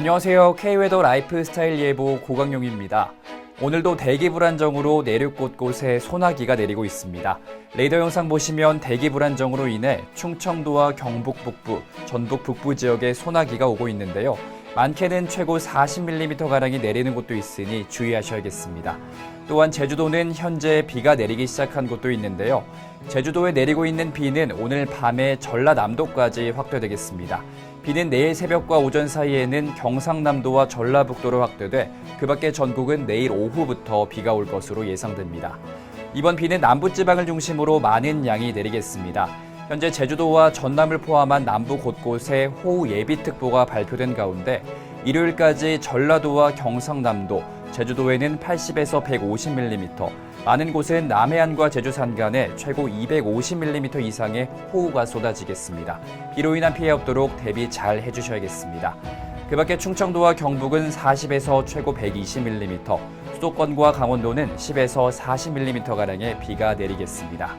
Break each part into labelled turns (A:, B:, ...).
A: 안녕하세요. K웨더 라이프스타일 예보 고강용입니다. 오늘도 대기 불안정으로 내륙 곳곳에 소나기가 내리고 있습니다. 레이더 영상 보시면 대기 불안정으로 인해 충청도와 경북 북부, 전북 북부 지역에 소나기가 오고 있는데요. 많게는 최고 40mm가량이 내리는 곳도 있으니 주의하셔야겠습니다. 또한 제주도는 현재 비가 내리기 시작한 곳도 있는데요. 제주도에 내리고 있는 비는 오늘 밤에 전라남도까지 확대되겠습니다. 비는 내일 새벽과 오전 사이에는 경상남도와 전라북도로 확대돼 그 밖에 전국은 내일 오후부터 비가 올 것으로 예상됩니다. 이번 비는 남부지방을 중심으로 많은 양이 내리겠습니다. 현재 제주도와 전남을 포함한 남부 곳곳에 호우 예비특보가 발표된 가운데 일요일까지 전라도와 경상남도, 제주도에는 80에서 150mm, 많은 곳은 남해안과 제주 산 간에 최고 250mm 이상의 호우가 쏟아지겠습니다. 비로 인한 피해 없도록 대비 잘 해주셔야겠습니다. 그 밖에 충청도와 경북은 40에서 최고 120mm, 수도권과 강원도는 10에서 40mm가량의 비가 내리겠습니다.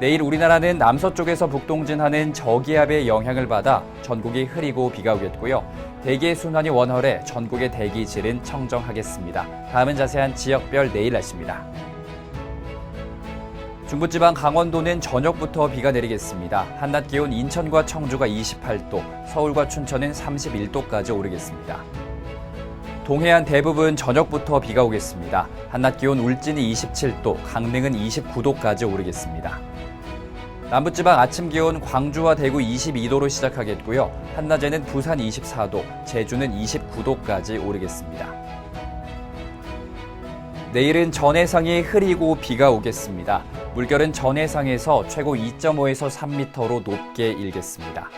A: 내일 우리나라는 남서쪽에서 북동진하는 저기압의 영향을 받아 전국이 흐리고 비가 오겠고요. 대기의 순환이 원활해 전국의 대기질은 청정하겠습니다. 다음은 자세한 지역별 내일 날씨입니다. 중부지방 강원도는 저녁부터 비가 내리겠습니다. 한낮 기온 인천과 청주가 28도, 서울과 춘천은 31도까지 오르겠습니다. 동해안 대부분 저녁부터 비가 오겠습니다. 한낮 기온 울진이 27도, 강릉은 29도까지 오르겠습니다. 남부지방 아침 기온 광주와 대구 22도로 시작하겠고요. 한낮에는 부산 24도, 제주는 29도까지 오르겠습니다. 내일은 전해상이 흐리고 비가 오겠습니다. 물결은 전해상에서 최고 2.5에서 3m로 높게 일겠습니다.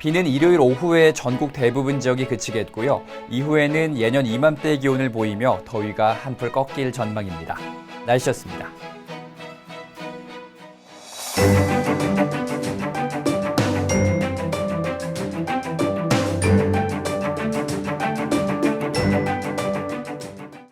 A: 비는 일요일 오후에 전국 대부분 지역이 그치겠고요. 이후에는 예년 이맘때 기온을 보이며 더위가 한풀 꺾일 전망입니다. 날씨였습니다.